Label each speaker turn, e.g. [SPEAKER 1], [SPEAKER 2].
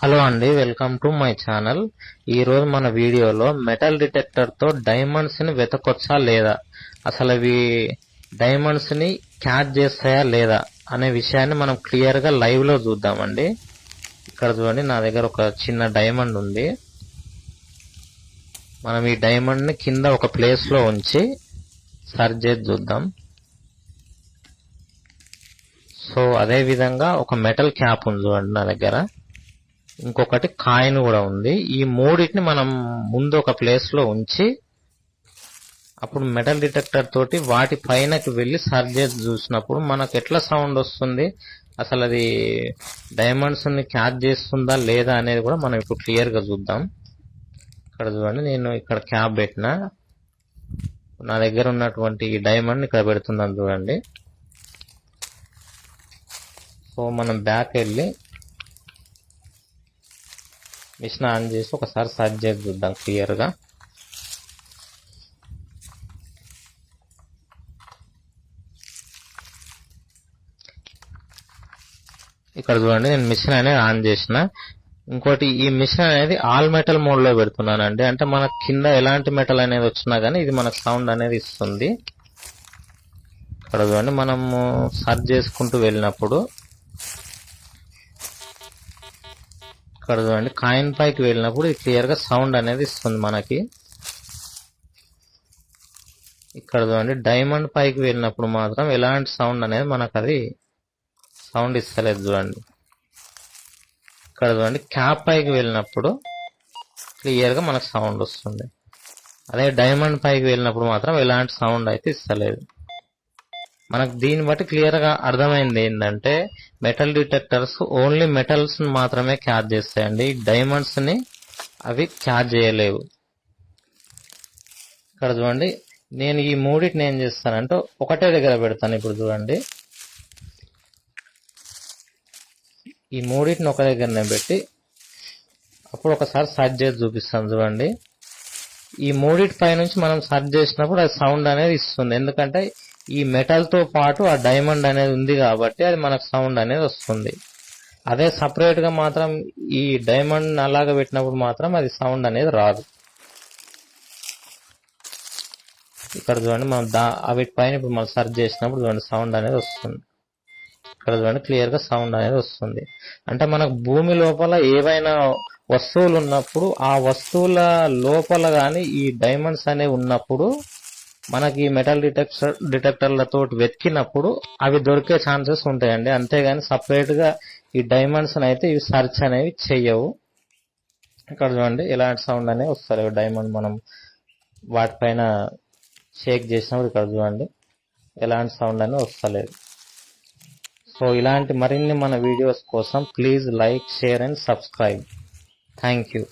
[SPEAKER 1] Hello అండి welcome to my channel. ఈరోజు మన వీడియోలో మెటల్ డిటెక్టర్తో డైమండ్స్ని వెతకొచ్చా లేదా? అసలు అవి డైమండ్స్ని క్యాచ్ చేస్తాయా లేదా? అనే విషయాన్ని మనం క్లియర్గా లైవ్లో చూద్దామండి. ఇక్కడ చూడండి నా దగ్గర ఒక చిన్న డైమండ్ ఉంది. మనం ఈ డైమండ్ని కింద ఒక ప్లేస్లో ఉంచి సర్చ్ చేసి చూద్దాం. సో అదే విధంగా ఒక మెటల్ క్యాప్ ఉంది చూడండి నా దగ్గర. ఇంకొకటి కాయిన్ కూడా ఉంది. ఈ మూడింటిని మనం ముందు ఒక ప్లేస్లో ఉంచి అప్పుడు మెటల్ డిటెక్టర్ తోటి వాటి పైనకి వెళ్ళి సర్చ్ చేసి చూసినప్పుడు మనకు ఎట్లా సౌండ్ వస్తుంది? అసలు అది డైమండ్స్ని క్యాచ్ చేస్తుందా లేదా అనేది కూడా మనం ఇప్పుడు క్లియర్గా చూద్దాం. ఇక్కడ చూడండి నేను ఇక్కడ క్యాప్ పెట్టిన. నా దగ్గర ఉన్నటువంటి ఈ డైమండ్ ఇక్కడ పెడుతున్నాను చూడండి. సో మనం బ్యాక్ వెళ్ళి మిషన్ ఆన్ చేసి ఒకసారి సర్చ్ చేసి చూద్దాం క్లియర్గా ఇక్కడ చూడండి నేను మిషన్ అనేది ఆన్ చేసిన. ఇంకోటి ఈ మిషన్ అనేది ఆల్ మెటల్ మోడ్లో పెడుతున్నానండి. అంటే మన కింద ఎలాంటి మెటల్ అనేది వచ్చినా కానీ ఇది మనకు సౌండ్ అనేది ఇస్తుంది. ఇక్కడ చూడండి మనము సర్చ్ చేసుకుంటూ వెళ్ళినప్పుడు ఇక్కడ చూడండి. కాయిన్ పైకి వెళ్ళినప్పుడు ఇది సౌండ్ అనేది ఇస్తుంది మనకి. ఇక్కడ చూడండి. డైమండ్ పైకి వెళ్ళినప్పుడు మాత్రం ఎలాంటి సౌండ్ అనేది మనకు అది సౌండ్ ఇస్తలేదు చూడండి. ఇక్కడ చూడండి. క్యాప్ పైకి వెళ్ళినప్పుడు క్లియర్గా మనకు సౌండ్ వస్తుంది. అదే డైమండ్ పైకి వెళ్ళినప్పుడు మాత్రం ఎలాంటి సౌండ్ అయితే ఇస్తలేదు. మనకు దీన్ని బట్టి క్లియర్గా అర్థమైంది ఏంటంటే మెటల్ డిటెక్టర్స్ ఓన్లీ మెటల్స్ మాత్రమే క్యాచ్ చేస్తాయండి. డైమండ్స్ని అవి క్యాచ్ చేయలేవు. ఇక్కడ చూడండి. నేను ఈ మూడింటిని ఏం చేస్తానంటే ఒకటే దగ్గర పెడతాను. ఇప్పుడు చూడండి. ఈ మూడింటిని ఒక దగ్గరనే పెట్టి అప్పుడు ఒకసారి సర్చ్ చేసి చూపిస్తాను చూడండి. ఈ మూడింటి పై నుంచి మనం సర్చ్ చేసినప్పుడు అది సౌండ్ అనేది ఇస్తుంది. ఎందుకంటే ఈ మెటల్తో పాటు ఆ డైమండ్ అనేది ఉంది కాబట్టి అది మనకు సౌండ్ అనేది వస్తుంది. అదే సపరేట్గా మాత్రం ఈ డైమండ్ అలాగ పెట్టినప్పుడు మాత్రం అది సౌండ్ అనేది రాదు. ఇక్కడ చూడండి మనం దా వీటి పైన ఇప్పుడు మనం సర్చ్ చేసినప్పుడు చూడండి సౌండ్ అనేది వస్తుంది. ఇక్కడ చూడండి క్లియర్గా సౌండ్ అనేది వస్తుంది. అంటే మనకు భూమి లోపల ఏవైనా వస్తువులు ఉన్నప్పుడు ఆ వస్తువుల లోపల గాని ఈ డైమండ్స్ అనేవి ఉన్నప్పుడు మనకి మెటల్ డిటెక్టర్ డిటెక్టర్లతో వెతికినప్పుడు అవి దొరికే ఛాన్సెస్ ఉంటాయండి. అంతేగాని సపరేట్గా ఈ డైమండ్స్ అయితే ఇవి సర్చ్ అనేవి చెయ్యవు. ఇక్కడ చూడండి ఎలాంటి సౌండ్ అనేవి వస్తారు డైమండ్ మనం వాటిపైన షేక్ చేసినప్పుడు ఇక్కడ చూడండి ఎలాంటి సౌండ్ అనేది వస్తలేదు. సో ఇలాంటి మరిన్ని మన వీడియోస్ కోసం please like share and subscribe thank you